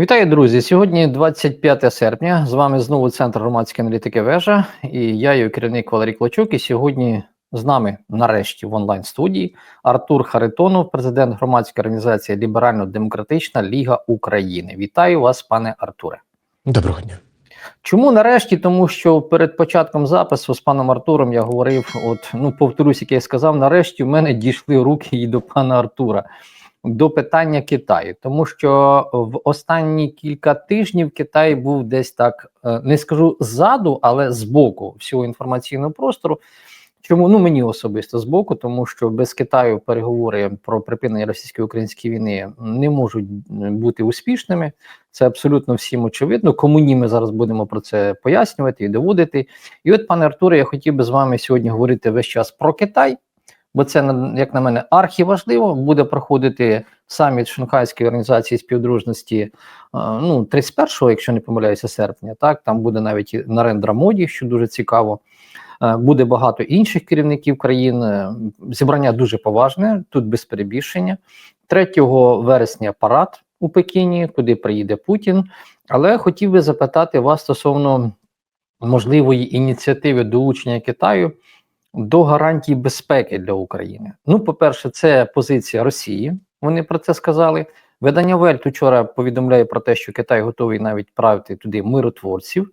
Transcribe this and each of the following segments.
Вітаю, друзі! Сьогодні 25 серпня. З вами знову Центр громадської аналітики Вежа. І я, його керівник Валерій Клочук. І сьогодні з нами, нарешті, в онлайн-студії Артур Харитонов, президент громадської організації Ліберально-Демократична Ліга України. Вітаю вас, пане Артуре. Доброго дня. Чому нарешті? Тому що перед початком запису з паном Артуром я говорив: от ну повторюсь, як я сказав, нарешті в мене дійшли руки і до пана Артура до питання Китаю, тому що в останні кілька тижнів Китай був десь так, е, не скажу ззаду, але збоку всього інформаційного простору. Чому ну мені особисто збоку, тому що без Китаю переговори про припинення російсько-української війни не можуть бути успішними. Це абсолютно всім очевидно. Кому ні, ми зараз будемо про це пояснювати і доводити. І от, пане Артуре, я хотів би з вами сьогодні говорити весь час про Китай бо це як на мене архіважливо. Буде проходити саміт Шанхайської організації співдружності е, ну 31-го, якщо не помиляюся, серпня. Так там буде навіть і Нарендра Моді, що дуже цікаво. Е, буде багато інших керівників країн. Е, зібрання дуже поважне, тут без перебільшення. 3 вересня парад у Пекіні, куди приїде Путін. Але хотів би запитати вас стосовно можливої ініціативи долучення Китаю до гарантій безпеки для України. Ну, по-перше, це позиція Росії. Вони про це сказали. Видання Вельт вчора повідомляє про те, що Китай готовий навіть правити туди миротворців.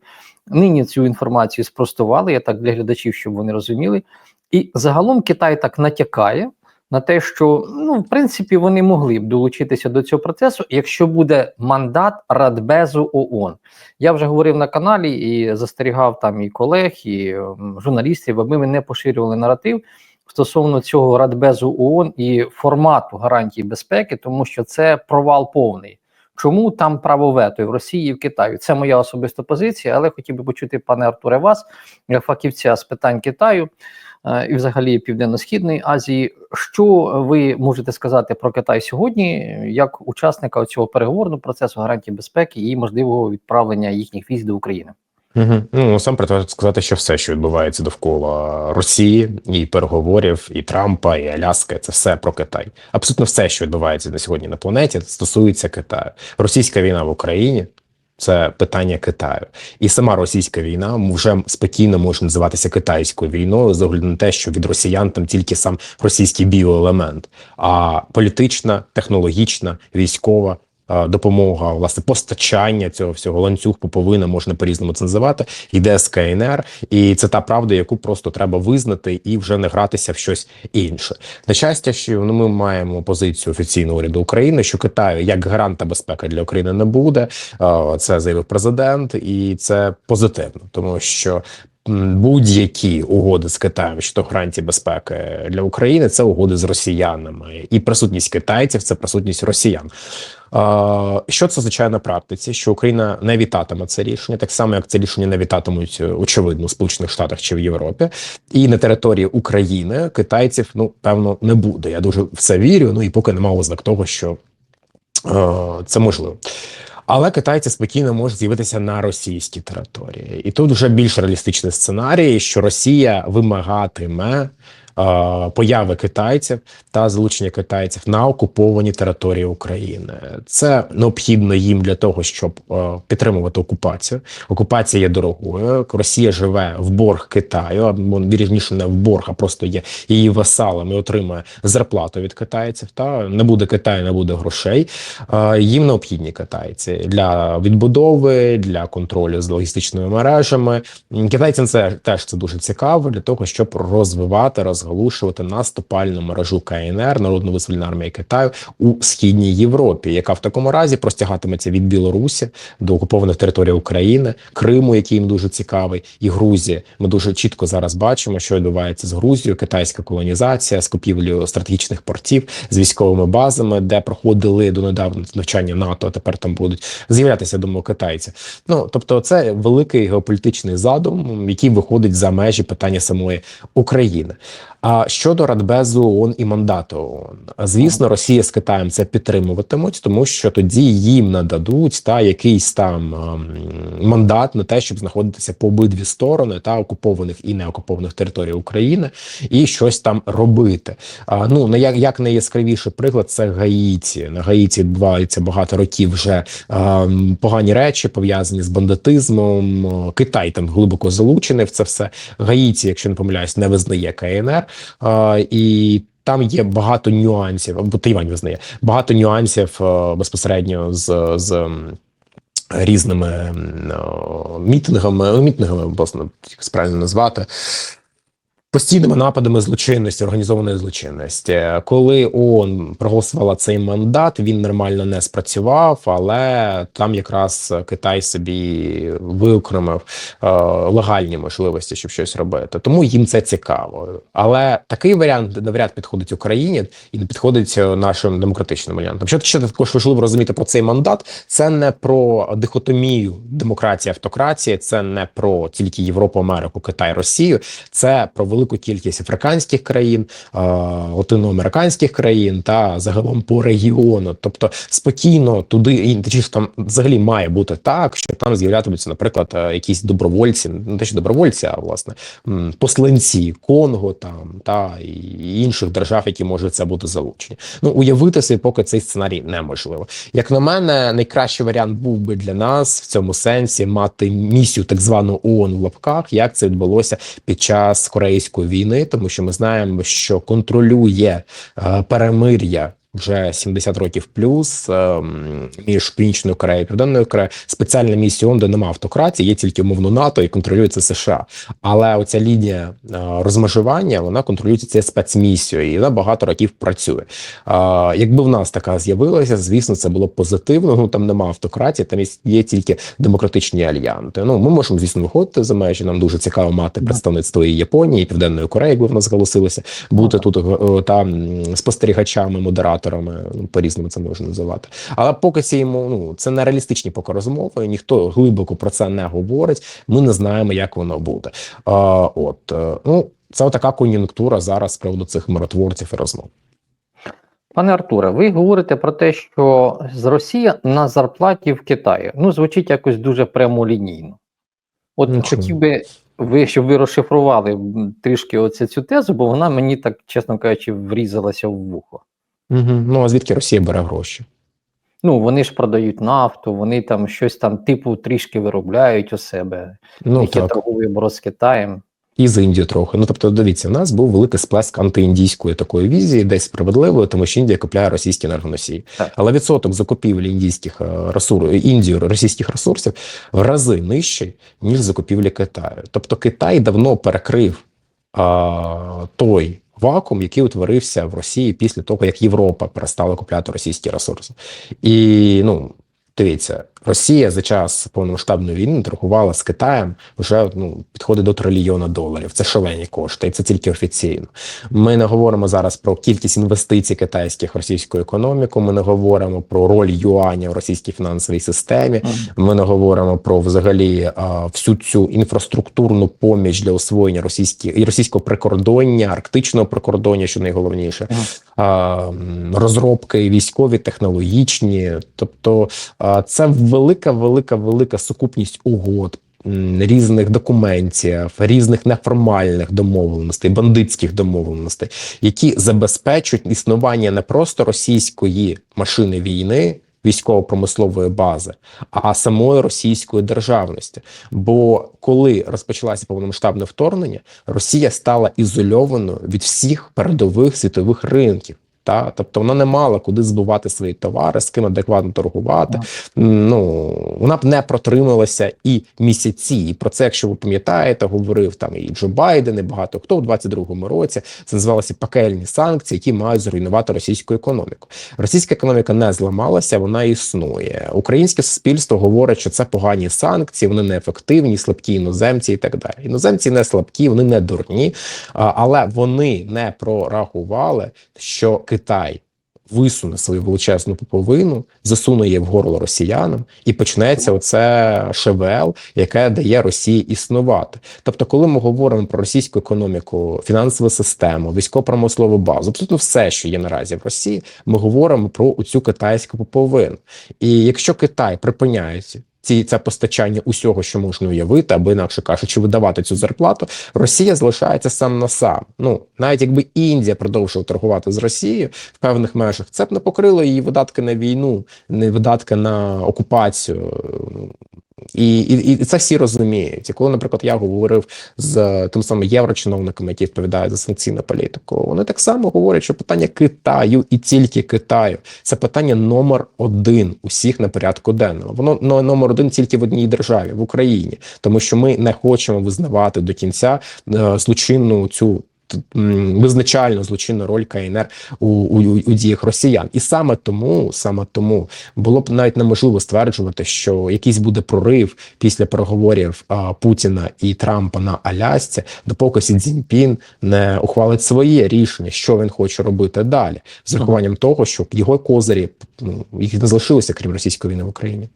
Нині цю інформацію спростували. Я так для глядачів, щоб вони розуміли. І загалом Китай так натякає на те, що ну, в принципі вони могли б долучитися до цього процесу, якщо буде мандат Радбезу ООН. Я вже говорив на каналі і застерігав там і колег, і журналістів, аби ми не поширювали наратив стосовно цього Радбезу ООН і формату гарантій безпеки, тому що це провал повний. Чому там право вето і в Росії і в Китаї? Це моя особиста позиція, але хотів би почути, пане Артуре, вас, фахівця з питань Китаю. Е, і, взагалі, Південно-Східної Азії. Що ви можете сказати про Китай сьогодні, як учасника цього переговорного процесу гарантії безпеки і можливого відправлення їхніх військ до України? Угу. Ну сам треба сказати, що все, що відбувається довкола Росії, і переговорів, і Трампа, і Аляски, це все про Китай. Абсолютно все, що відбувається на сьогодні на планеті, стосується Китаю. Російська війна в Україні це питання Китаю, і сама російська війна вже спокійно може називатися китайською війною з огляду на те, що від росіян там тільки сам російський біоелемент, а політична, технологічна, військова допомога, власне, постачання цього всього ланцюг поповина можна по різному це називати. Йде з КНР, і це та правда, яку просто треба визнати і вже не гратися в щось інше. На щастя, що ну, ми маємо позицію офіційного уряду України, що Китаю як гаранта безпеки для України не буде. Це заявив президент, і це позитивно, тому що. Будь-які угоди з Китаєм щодо гарантії безпеки для України це угоди з росіянами, і присутність китайців це присутність росіян. Що це означає на практиці? Що Україна не вітатиме це рішення, так само як це рішення не вітатимуть очевидно в Сполучених Штатах чи в Європі, і на території України китайців ну певно не буде. Я дуже в це вірю. Ну і поки немає ознак того, що е, це можливо. Але китайці спокійно можуть з'явитися на російській території, і тут вже більш реалістичний сценарій, що Росія вимагатиме появи китайців та залучення китайців на окуповані території України. Це необхідно їм для того, щоб підтримувати окупацію. Окупація є дорогою. Росія живе в борг Китаю, або вірніше не в борг, а просто є її васалом і отримує зарплату від китайців. Та не буде Китаю, не буде грошей. Їм необхідні китайці для відбудови, для контролю з логістичними мережами. Китайцям це теж це дуже цікаво для того, щоб розвивати розвивати розгалушувати наступальну мережу КНР народно визвольної армії Китаю у східній Європі, яка в такому разі простягатиметься від Білорусі до окупованих територій України, Криму, який їм дуже цікавий, і Грузії. Ми дуже чітко зараз бачимо, що відбувається з Грузією, китайська колонізація, з купівлею стратегічних портів з військовими базами, де проходили до недавно навчання НАТО. а Тепер там будуть з'являтися думаю, китайці. Ну тобто, це великий геополітичний задум, який виходить за межі питання самої України. А щодо Радбезу ООН і мандату ООН, звісно, Росія з Китаєм це підтримуватимуть, тому що тоді їм нададуть та якийсь там ем, мандат на те, щоб знаходитися по обидві сторони та окупованих і неокупованих територій України і щось там робити. А, ну на як, як найяскравіший приклад, це Гаїті. На Гаїті відбувається багато років вже ем, погані речі пов'язані з бандитизмом. Китай там глибоко залучений в це все. Гаїті, якщо не помиляюсь, не визнає КНР. І там є багато нюансів, або Тайвань визнає багато нюансів е, безпосередньо з, з різними о, мітингами, мітингами, власне, правильно назвати. Постійними нападами злочинності, організованої злочинності, коли ООН проголосувала цей мандат, він нормально не спрацював, але там якраз Китай собі виокремив е, легальні можливості, щоб щось робити. Тому їм це цікаво. Але такий варіант навряд підходить Україні і не підходить е, нашим демократичним варіантам. Що ще також важливо розуміти про цей мандат, це не про дихотомію демократія, автократія, це не про тільки Європу, Америку, Китай, Росію, це про велику кількість африканських країн, латиноамериканських країн та загалом по регіону. Тобто спокійно туди і точніше, там взагалі має бути так, що там з'являтимуться, наприклад, е, якісь добровольці, не те, що добровольці, а власне посланці Конго там та і інших держав, які можуть це бути залучені. Ну уявити собі, поки цей сценарій неможливо. Як на мене, найкращий варіант був би для нас в цьому сенсі мати місію так звану ООН в лапках, як це відбулося під час корейської війни, тому що ми знаємо, що контролює е, перемир'я. Вже 70 років плюс ем, між північною Кореєю і Південною Кореєю спеціальна місія ООН, де немає автократії, є тільки умовно НАТО і контролюється США. Але оця лінія е, розмежування вона контролюється цією спецмісією, і вона багато років працює. Е, якби в нас така з'явилася, звісно, це було б позитивно. Ну там немає автократії, там є, тільки демократичні альянти. Ну ми можемо, звісно, виходити за межі. Нам дуже цікаво мати представництво і Японії, і Південної Кореї, якби в нас зголосилися бути тут е, там спостерігачами, модераторами, ну, по-різному це можна називати. Але поки ці йому ну це не реалістичні поки розмови, ніхто глибоко про це не говорить. Ми не знаємо, як воно буде. А, от е, ну це така кон'юнктура зараз з приводу цих миротворців і розмов. Пане Артуре, ви говорите про те, що з Росії на зарплаті в Китаї. Ну, звучить якось дуже прямолінійно. От Ну, хотів би ви, щоб ви розшифрували трішки оцю цю тезу, бо вона мені так, чесно кажучи, врізалася в вухо. Угу. Ну а звідки Росія бере гроші? Ну, вони ж продають нафту, вони там щось там типу трішки виробляють у себе, Ну які торговий оборот з Китаєм. І з Індією трохи. Ну тобто, дивіться, у нас був великий сплеск антиіндійської такої візії, десь справедливої, тому що Індія купляє російські енергоносії. Так. Але відсоток закупівлі індійських е, ресурсів Індію російських ресурсів в рази нижчий, ніж закупівлі Китаю. Тобто Китай давно перекрив а, той вакуум, який утворився в Росії після того, як Європа перестала купляти російські ресурси. І ну. Дивіться, Росія за час повномасштабної війни торгувала з Китаєм вже ну підходить до трильйона доларів. Це шалені кошти, і це тільки офіційно. Ми не говоримо зараз про кількість інвестицій китайських в російську економіку. Ми не говоримо про роль юаня в російській фінансовій системі. Ми не говоримо про взагалі а, всю цю інфраструктурну поміч для освоєння російських і російського прикордоння, арктичного прикордоння, що найголовніше, а, розробки військові, технологічні. Тобто, а, це велика, велика, велика сукупність угод. Різних документів, різних неформальних домовленостей, бандитських домовленостей, які забезпечують існування не просто російської машини війни, військово-промислової бази, а самої російської державності. Бо коли розпочалося повномасштабне вторгнення, Росія стала ізольованою від всіх передових світових ринків. Та тобто вона не мала куди збувати свої товари, з ким адекватно торгувати. Ну вона б не протрималася і місяці. І про це, якщо ви пам'ятаєте, говорив там і Джо Байден, і багато хто в 22-му році. Це називалося пекельні санкції, які мають зруйнувати російську економіку. Російська економіка не зламалася, вона існує. Українське суспільство говорить, що це погані санкції, вони неефективні, слабкі іноземці і так далі. Іноземці не слабкі, вони не дурні, але вони не прорахували, що Китай висуне свою величезну поповину, засуне її в горло росіянам, і почнеться оце ШВЛ, яке дає Росії існувати. Тобто, коли ми говоримо про російську економіку, фінансову систему, військово-промислову базу, абсолютно все, що є наразі в Росії, ми говоримо про цю китайську поповину. І якщо Китай припиняє ці це постачання усього, що можна уявити, або інакше кажучи, видавати цю зарплату, Росія залишається сам на сам. Ну навіть якби Індія продовжувала торгувати з Росією в певних межах, це б не покрило її видатки на війну, не видатки на окупацію. І, і, і це всі розуміють. І коли, наприклад, я говорив з тим самим єврочиновниками, які відповідають за санкційну політику, вони так само говорять, що питання Китаю і тільки Китаю це питання номер один усіх на порядку денному. Воно но- номер один тільки в одній державі в Україні, тому що ми не хочемо визнавати до кінця е, злочинну цю. М, злочинну роль КНР у, у, у діях росіян, і саме тому, саме тому було б навіть неможливо стверджувати, що якийсь буде прорив після переговорів а, Путіна і Трампа на Алясці, допоки Сі Цзіньпін не ухвалить своє рішення, що він хоче робити далі, з урахуванням того, що його козирі ну, їх не залишилося крім російської війни в Україні.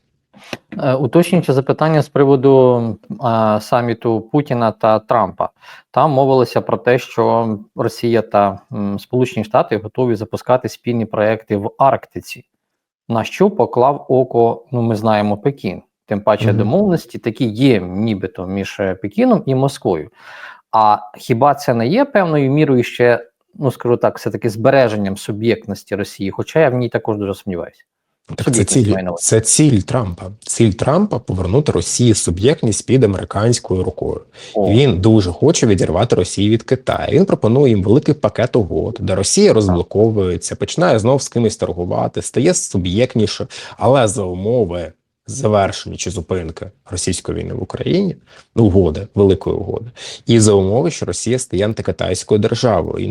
Е, Уточнюючи запитання з приводу е, саміту Путіна та Трампа. Там мовилося про те, що Росія та м, Сполучені Штати готові запускати спільні проекти в Арктиці. На що поклав око, ну ми знаємо Пекін. Тим паче Мгм. домовленості такі є, нібито між е, Пекіном і Москвою. А хіба це не є певною мірою ще, ну скажу так, все-таки збереженням суб'єктності Росії? Хоча я в ній також дуже сумніваюся. Так це ціль, це ціль Трампа. Ціль Трампа повернути Росії суб'єктність під американською рукою. О, Він дуже хоче відірвати Росію від Китаю. Він пропонує їм великий пакет угод, де Росія розблоковується, починає знов з кимось торгувати, стає суб'єктніше, але за умови завершення чи зупинки російської війни в Україні, ну, угоди, великої угоди, і за умови, що Росія стає антикитайською державою і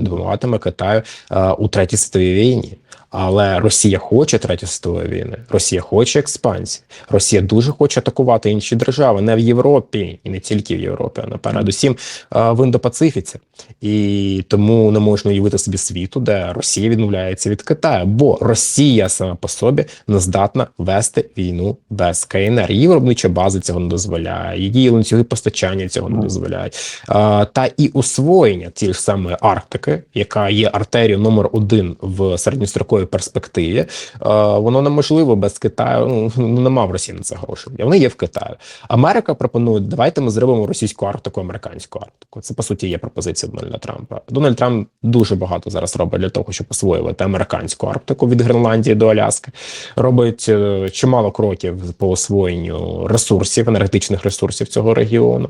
не Китаю е, у третій світовій війні. Але Росія хоче третьої світової війни, Росія хоче експансії. Росія дуже хоче атакувати інші держави, не в Європі і не тільки в Європі, а напередусім е, в Індопацифіці. І тому не можна уявити собі світу, де Росія відмовляється від Китаю, бо Росія сама по собі не здатна вести війну без КНР. Її виробнича база цього не дозволяє, її ланцюги постачання цього не дозволяють. Та і освоєння тієї ж самої Арктики, яка є артерією номер один в середньостроковій перспективі, а, воно неможливо без Китаю. Ну ну, нема в Росії на це грошей. Вони є в Китаю. Америка пропонує: давайте ми зробимо російську Арктику, американську Арктику. Це по суті є пропозиція Дональда Трампа. Дональд Трамп дуже багато зараз робить для того, щоб освоювати американську Арктику від Гренландії до Аляски. Робить е, чимало кроків по освоєнню ресурсів, енергетичних ресурсів цього регіону.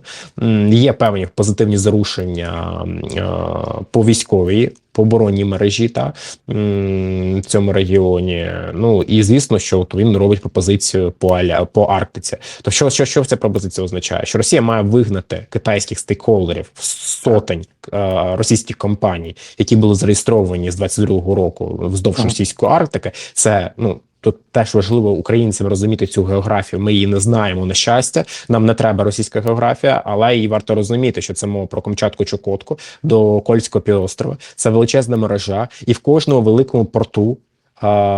Є певні позитивні зарушення е, по військовій. По оборонній мережі та в цьому регіоні. Ну і звісно, що от він робить пропозицію по Аля по Арктиці. То що, що, що ця пропозиція означає? Що Росія має вигнати китайських стейкхолдерів сотень е, російських компаній, які були зареєстровані з 22-го року вздовж російської Арктики. Це ну. Тут теж важливо українцям розуміти цю географію. Ми її не знаємо на щастя. Нам не треба російська географія, але її варто розуміти, що це мова про Камчатку Чукотку до Кольського півострова. Це величезна мережа, і в кожному великому порту.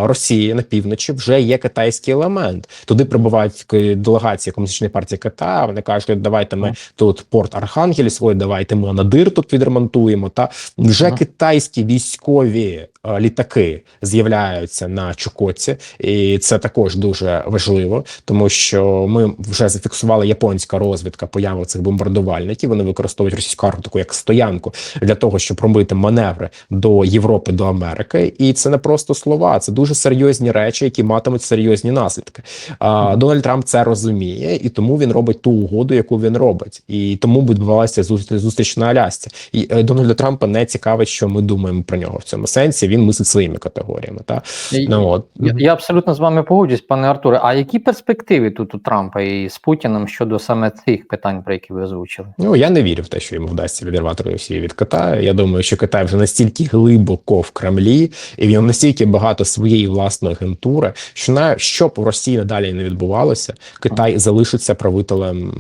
Росії на півночі вже є китайський елемент. Туди прибувають делегації комуністичної партії Китаю. Вони кажуть, давайте ми тут порт Архангельськ, ой, давайте ми Анадир тут відремонтуємо. Та вже Ага. китайські військові літаки з'являються на Чукотці, і це також дуже важливо, тому що ми вже зафіксували японська розвідка появи цих бомбардувальників. Вони використовують російську Арктику як стоянку для того, щоб робити маневри до Європи, до Америки. І це не просто слова, це дуже серйозні речі, які матимуть серйозні наслідки. А, Дональд Трамп це розуміє, і тому він робить ту угоду, яку він робить, і тому відбувалася зустріч, зустріч на Алясці. І е, Дональда Трампа не цікавить, що ми думаємо про нього в цьому сенсі. Він мислить своїми категоріями. Та ну от Я, я абсолютно з вами погоджуюсь, пане Артуре. А які перспективи тут у Трампа і з Путіним щодо саме цих питань, про які ви озвучили? Ну я не вірю в те, що йому вдасться відірвати Росію від Китаю. Я думаю, що Китай вже настільки глибоко в Кремлі, і в ньому настільки багато своєї власної агентури, що на що б у Росії надалі не відбувалося, Китай залишиться правителем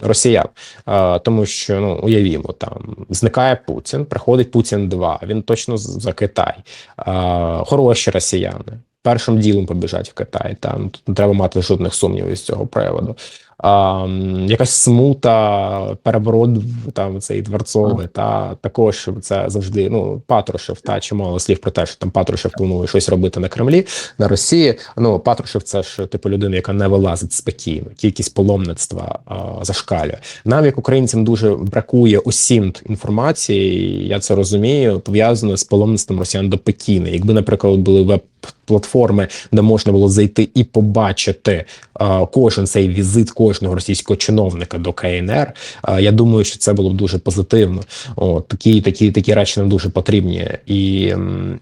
росіян. Е, тому що ну уявімо, там зникає Путін, приходить Путін 2, Він точно за Китай. Е, хороші росіяни. Першим ділом побіжать в Китай. Там не треба мати жодних сумнівів з цього приводу. А, якась смута, переворот там цей дворцовий, та також це завжди ну Патрушев та чимало слів про те, що там Патрушев планує щось робити на Кремлі на Росії. Ну Патрушев це ж типу людина, яка не вилазить спокійно, кількість паломництва а, зашкалює. Нам, як українцям, дуже бракує усім інформації. Я це розумію, пов'язано з паломництвом росіян до Пекіна. Якби, наприклад, були веб. Платформи, де можна було зайти і побачити а, кожен цей візит кожного російського чиновника до КНР. Я думаю, що це було б дуже позитивно. От такі, такі, такі речі нам дуже потрібні, і,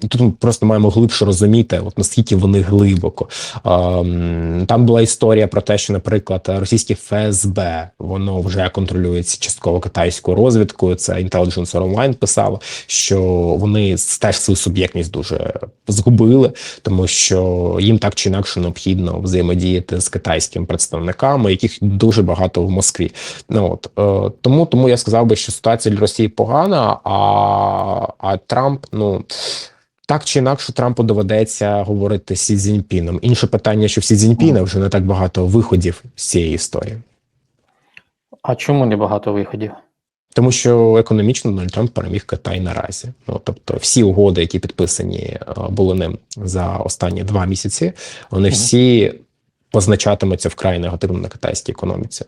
і тут ми просто маємо глибше розуміти, от наскільки вони глибоко. Там була історія про те, що, наприклад, російське ФСБ воно вже контролюється частково китайською розвідкою. Це Intelligence Online писало, що вони теж свою суб'єктність дуже згубили, тому що їм так чи інакше необхідно взаємодіяти з китайськими представниками, яких дуже багато в Москві. Ну от е, тому, тому я сказав би, що ситуація для Росії погана, а, а Трамп, ну. Так чи інакше Трампу доведеться говорити з Сі Цзіньпіном. Інше питання, що в Сі Цзіньпіна вже не так багато виходів з цієї історії, А чому не багато виходів? тому що економічно Дональд Трамп переміг Китай наразі. Ну тобто, всі угоди, які підписані е, були ним за останні два місяці, вони всі позначатимуться вкрай негативно на китайській економіці.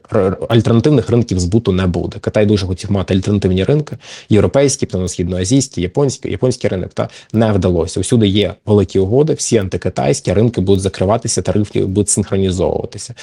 Альтернативних ринків збуту не буде. Китай дуже хотів мати альтернативні ринки, європейські, південно-східноазійські, японські, японський ринок. Та не вдалося. Усюди є великі угоди, всі антикитайські ринки будуть закриватися, тарифи будуть синхронізовуватися.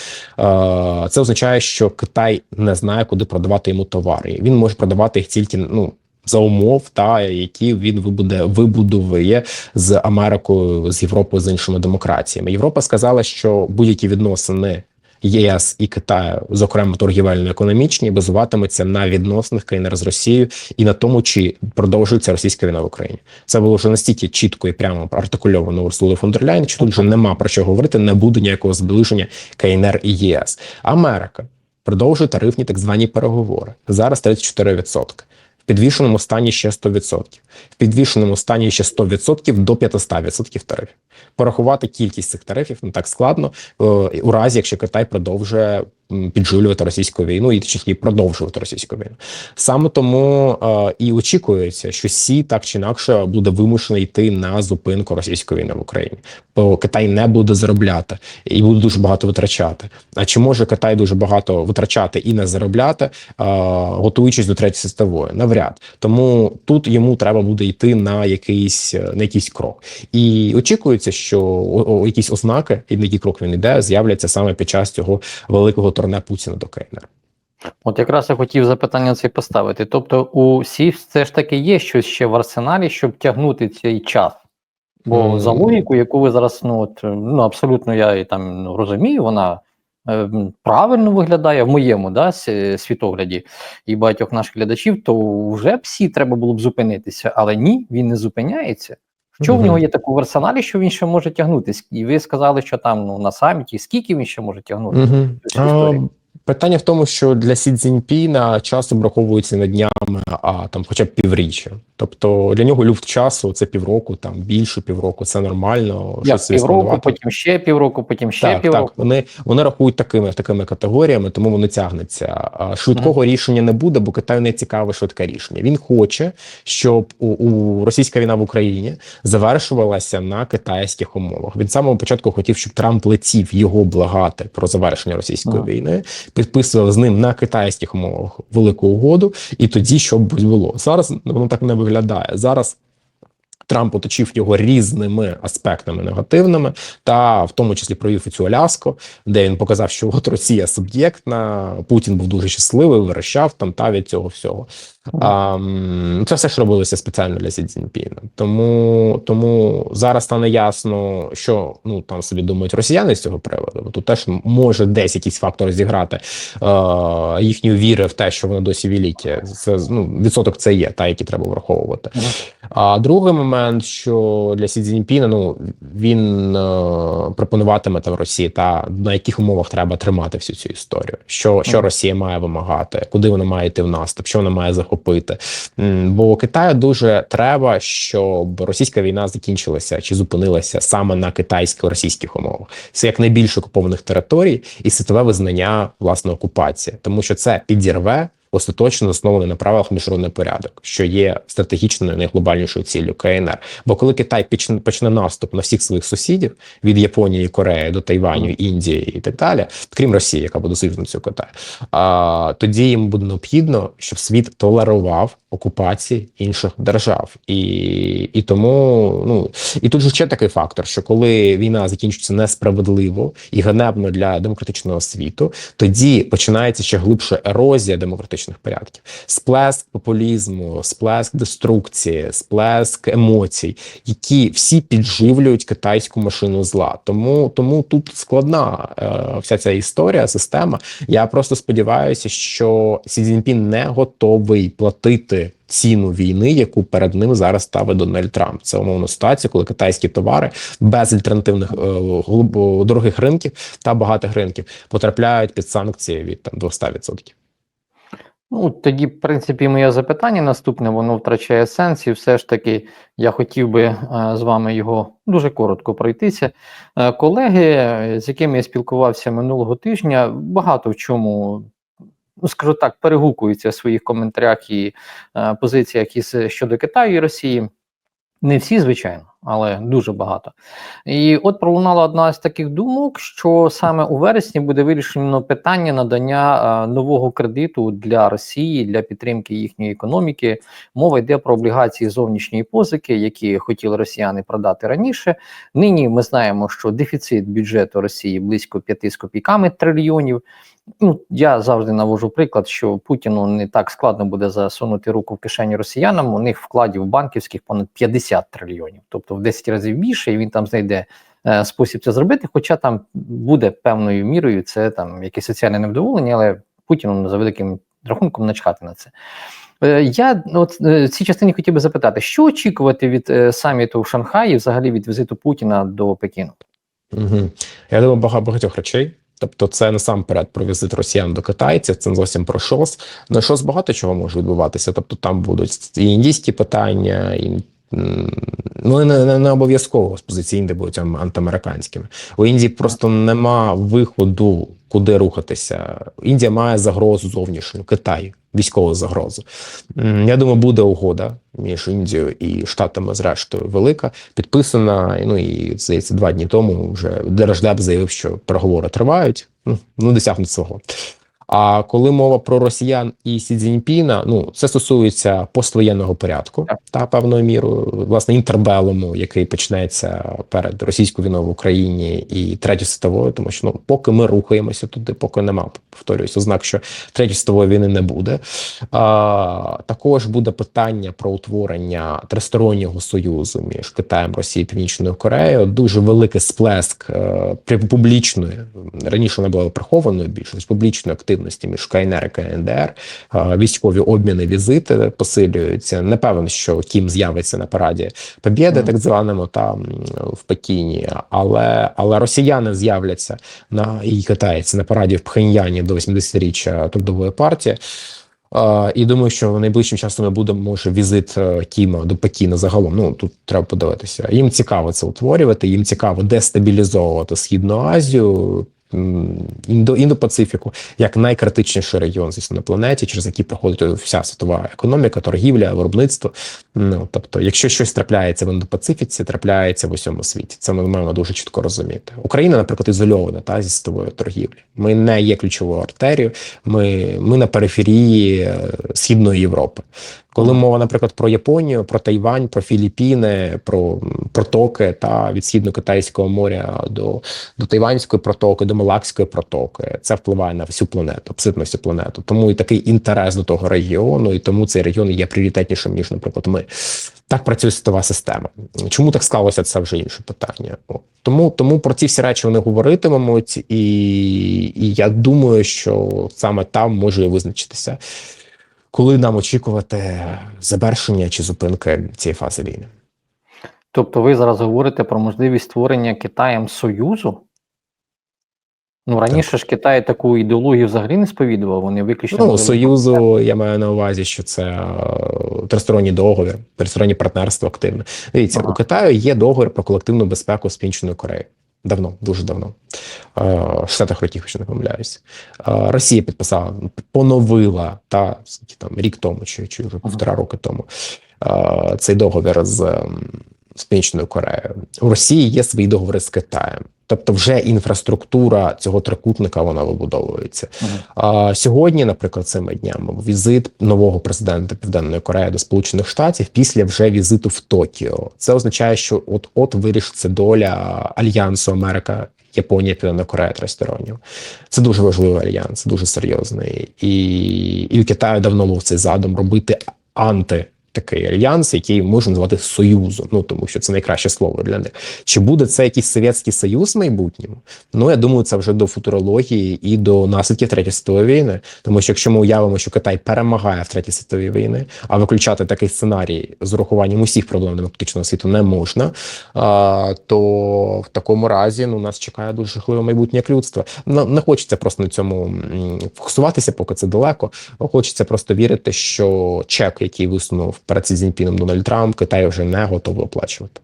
Це означає, що Китай не знає, куди продавати йому товари. Він може продавати їх тільки ну. За умов, та які він вибуде вибудує з Америкою, з Європою, з іншими демократіями. Європа сказала, що будь-які відносини ЄС і Китаю, зокрема торгівельно-економічні, базуватимуться на відносинах КНР з Росією і на тому, чи продовжується російська війна в Україні. Це було вже настільки чітко і прямо артикульовано Урсулою фон що тут вже нема про що говорити, не буде ніякого зближення КНР і ЄС. Америка продовжує тарифні так звані переговори. Зараз 34%. Підвішеному стані ще 100%. В підвішеному стані ще 100% до 500% тарифів. Порахувати кількість цих тарифів не так складно е, у разі, якщо Китай продовжує м, піджулювати російську війну і точніше продовжувати російську війну. Саме тому е, і очікується, що Сі так чи інакше буде вимушений йти на зупинку російської війни в Україні, бо Китай не буде заробляти і буде дуже багато витрачати. А чи може Китай дуже багато витрачати і не заробляти, е, готуючись до третьої світової? Навряд тому тут йому треба буде йти на якийсь е, на якийсь крок, і очікується, що о, о, якісь ознаки, і на який крок він йде, з'являться саме під час цього великого турне Путіна до КНР. От якраз я хотів запитання це поставити. Тобто, у СІФ все ж таки є щось ще в арсеналі, щоб тягнути цей час. Бо Мгм. за логіку, яку ви зараз ну от ну абсолютно я і там розумію, вона правильно виглядає в моєму да, світогляді і багатьох наших глядачів, то вже всі треба було б зупинитися, але ні, він не зупиняється. Що в нього є такого в арсеналі, що він ще може тягнути? І ви сказали, що там ну, на саміті, скільки він ще може тягнути? Цю історію? Питання в тому, що для Сі Цзіньпіна час обраховується не днями, а там хоча б півріччя. Тобто для нього люфт часу це півроку, там більше півроку, це нормально. Як щось півроку, потім ще півроку, потім ще так, півроку. так. Вони, вони рахують такими такими категоріями, тому вони тягнуться. А Швидкого рішення не буде, бо Китаю не цікаве швидке рішення. Він хоче, щоб у, у російська війна в Україні завершувалася на китайських умовах. Він самого початку хотів, щоб Трамп летів його благати про завершення російської Ага. війни, підписував з ним на китайських умовах велику угоду, і тоді що б було зараз. Воно так не виглядає зараз. Трамп оточив його різними аспектами негативними, та в тому числі провів цю Аляску, де він показав, що от Росія суб'єктна. Путін був дуже щасливий, вирощав там та від цього всього. М, це все ж робилося спеціально для Сі Цзіньпіна. Тому, тому зараз стане ясно, що ну там собі думають росіяни з цього приводу. Тут теж може десь якийсь фактор зіграти е, їхньої віри в те, що вони досі великі. Це ну, відсоток це є, та який треба враховувати. А другий момент, що для Сі Цзіньпіна, ну він е, пропонуватиме там Росії та на яких умовах треба тримати всю цю історію, що, що. Росія має вимагати, куди вона має йти в наступ, що вона має захопити. Бо Китаю дуже треба, щоб російська війна закінчилася чи зупинилася саме на китайсько-російських умовах. Це як найбільше окупованих територій і світове визнання власне окупації, тому що це підірве остаточно заснований на правилах міжнародний порядок, що є стратегічною найглобальнішою ціллю КНР. Бо коли Китай почне, почне наступ на всіх своїх сусідів від Японії, Кореї до Тайваню, Індії і так далі, крім Росії, яка буде союзницею Китаю, а тоді їм буде необхідно, щоб світ толерував окупації інших держав, і, і тому ну і тут же ще такий фактор, що коли війна закінчується несправедливо і ганебно для демократичного світу, тоді починається ще глибша ерозія демократичних порядків, сплеск популізму, сплеск деструкції, сплеск емоцій, які всі підживлюють китайську машину зла. Тому тому тут складна е, вся ця історія, система. Я просто сподіваюся, що Сі Цзіньпін не готовий платити. Ціну війни, яку перед ним зараз ставить Дональд Трамп, це умовно ситуація, коли китайські товари без альтернативних е, дорогих ринків та багатих ринків потрапляють під санкції від там 200%. Ну, тоді, в принципі, моє запитання наступне, воно втрачає сенс, і все ж таки я хотів би е, з вами його дуже коротко пройтися. Е, колеги, е, з якими я спілкувався минулого тижня, багато в чому, ну скажу так, перегукуються в своїх коментарях і е, позиціях із щодо Китаю і Росії. Не всі, звичайно, але дуже багато. І от пролунала одна з таких думок, що саме у вересні буде вирішено питання надання е, нового кредиту для Росії для підтримки їхньої економіки. Мова йде про облігації зовнішньої позики, які хотіли росіяни продати раніше. Нині ми знаємо, що дефіцит бюджету Росії близько 5 з копійками трильйонів. Ну, я завжди навожу приклад, що Путіну не так складно буде засунути руку в кишені росіянам. У них вкладів банківських понад 50 трильйонів, тобто в 10 разів більше, і він там знайде е, спосіб це зробити. Хоча там буде певною мірою це там якесь соціальне невдоволення, але Путіну за великим рахунком начхати на це. Е, Я от е, в цій частині хотів би запитати, що очікувати від е, саміту в Шанхаї, взагалі від візиту Путіна до Пекіну? Угу. Я думаю, багато багатьох речей. Тобто, це насамперед про візит росіян до китайців, це не зовсім про ШОС. На ШОС багато чого може відбуватися. Тобто, там будуть і індійські питання, і ну не, не, не обов'язково з позиції Індії будуть антиамериканськими. У Індії просто нема виходу, куди рухатися. Індія має загрозу зовнішню, Китай, військову загрозу. Я думаю, буде угода між Індією і Штатами, зрештою, велика, підписана. Ну і здається, два дні тому вже Держдеп заявив, що переговори тривають. Ну, ну досягнуть свого. А коли мова про росіян і Сі Цзіньпіна, ну це стосується поствоєнного порядку та певною мірою, власне, інтербелому, який почнеться перед російською війною в Україні і третьою світовою, тому що ну поки ми рухаємося туди, поки нема повторююсь, ознак, що третьої світової війни не буде. А, також буде питання про утворення тристороннього союзу між Китаєм, Росією і Північною Кореєю. Дуже великий сплеск е, публічної раніше вона була прихованою більшість публічної активності між КНР і КНДР. Військові обміни, візити посилюються. Не певен, що Кім з'явиться на параді Побєди, так званому там в Пекіні, але але росіяни з'являться на і китайці на параді в Пхеньяні до 80-річчя трудової партії. І думаю, що найближчим часом буде може візит е, Кіма до Пекіна загалом. Ну тут треба подивитися. Їм цікаво це утворювати. Їм цікаво дестабілізовувати східну Азію. Індо індопацифіку як найкритичніший регіон звісно, на планеті, через який проходить вся світова економіка, торгівля, виробництво. Ну тобто, якщо щось трапляється в індопацифіці, трапляється в усьому світі. Це ми маємо дуже чітко розуміти. Україна, наприклад, ізольована та зі світової торгівлі. Ми не є ключовою артерією. Ми, ми на периферії е, східної Європи. Коли мова, наприклад, про Японію, про Тайвань, про Філіппіни, про протоки та від східно-китайського моря до, до Тайванської протоки, до Малакської протоки, це впливає на всю планету, абсолютно всю планету. Тому і такий інтерес до того регіону, і тому цей регіон є пріоритетнішим ніж, наприклад, ми. Так працює світова система. Чому так склалося? Це вже інше питання. Тому, тому про ці всі речі вони говоритимуть, і, і я думаю, що саме там може і визначитися, коли нам очікувати завершення чи зупинки цієї фази війни. Тобто ви зараз говорите про можливість створення Китаєм Союзу? Ну, раніше ж Китай таку ідеологію взагалі не сповідував, вони виключно. Ну, союзу я маю на увазі, що це е, тристоронній договір, тристороннє партнерство активне. Дивіться, Ага. у Китаю є договір про колективну безпеку з Північною Кореєю. Давно, дуже давно. в 60-х років, якщо не помиляюся. Е, Росія підписала, поновила та скільки там рік тому, чи, чи вже півтора роки тому е, цей договір з, з Північною Кореєю. У Росії є свої договори з Китаєм. Тобто, вже інфраструктура цього трикутника вона вибудовується. Мгм. А сьогодні, наприклад, цими днями візит нового президента Південної Кореї до Сполучених Штатів після вже візиту в Токіо. Це означає, що от от вирішиться доля альянсу Америка. Японія, Південна Корея тристороннього. Це дуже важливий альянс, дуже серйозний. І, і у Китаю давно був цей задум робити анти такий альянс, який можна назвати союзом. Ну тому що це найкраще слово для них. Чи буде це якийсь совєтський союз в майбутньому? Ну я думаю, це вже до футурології і до наслідків третьої світової війни. Тому що якщо ми уявимо, що Китай перемагає в третій світовій війни, а виключати такий сценарій з урахуванням усіх проблем демократичного світу не можна, то в такому разі ну нас чекає дуже жахливе майбутнє як людство. Ну, не хочеться просто на цьому фокусуватися, поки це далеко. Хочеться просто вірити, що чек, який висунув перед Цзіньпіном Дональд Трамп, Китай вже не готовий оплачувати.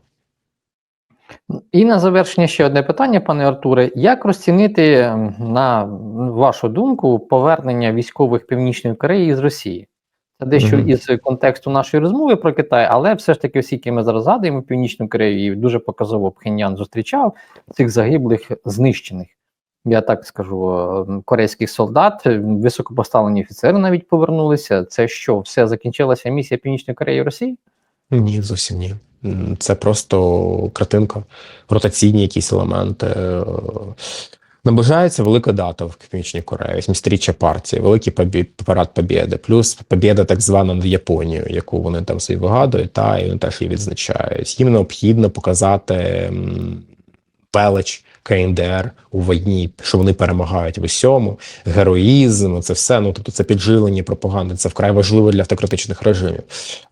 І на завершення ще одне питання, пане Артуре. Як розцінити, на вашу думку, повернення військових Північної Кореї з Росії? Це дещо Мгм. із контексту нашої розмови про Китай, але все ж таки, оскільки ми зараз згадуємо Північну Корею, і дуже показово Пхеньян зустрічав цих загиблих, знищених, я так скажу, е, корейських солдат, е, високопоставлені офіцери навіть повернулися. Це що, все закінчилася місія Північної Кореї в Росії? Ні, зовсім ні. Це просто картинка, ротаційні якісь елементи. Е, Наближається велика дата в Північній Кореї, 80-річчя партії, великий парад Побєди, плюс побєда так звана над Японією, яку вони там собі вигадують, та і вони теж її відзначають. Їм необхідно показати велич КНДР у війні, що вони перемагають в усьому, героїзм, це все. Ну тобто це підживлення пропаганди. Це вкрай важливо для автократичних режимів.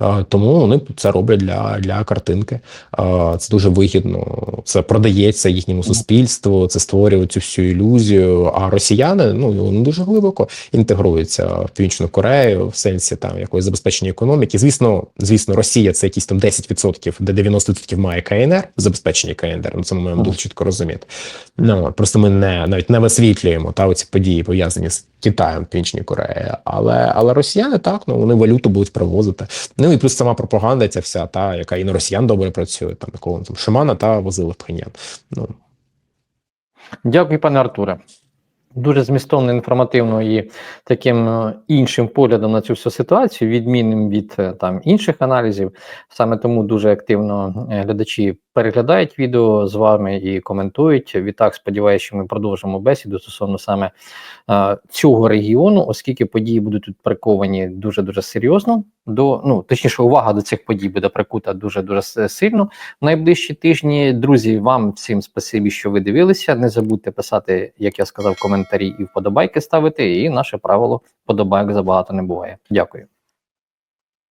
Е, Тому вони це роблять для, для картинки. Е, Це дуже вигідно. Це продається їхньому суспільству, це створює цю всю ілюзію. А росіяни ну вони дуже глибоко інтегруються в Північну Корею в сенсі там якоїсь забезпечення економіки. Звісно, звісно, Росія це якісь там 10%, де 90% має КНР, забезпечення КНР. Ну це ми маємо дуже чітко розуміти. Ну просто ми не навіть не висвітлюємо та оці події пов'язані з Китаєм Північній Кореї. Але але росіяни так ну вони валюту будуть привозити. Ну і плюс сама пропаганда, ця вся та яка і на росіян добре працює, там якого там Шимана та возили в Пхеньян. Ну Дякую, пане Артуре. Дуже змістовно, інформативно і таким е, іншим поглядом на цю всю ситуацію, відмінним від е, там інших аналізів. Саме тому дуже активно е, глядачі переглядають відео з вами і коментують. Відтак сподіваюся, що ми продовжимо бесіду стосовно саме е, цього регіону, оскільки події будуть тут приковані дуже дуже серйозно. До ну точніше, увага до цих подій буде прикута дуже дуже сильно в найближчі тижні. Друзі, вам всім спасибі, що ви дивилися. Не забудьте писати, як я сказав, коментарі і вподобайки ставити. І наше правило вподобайок забагато не буває. Дякую.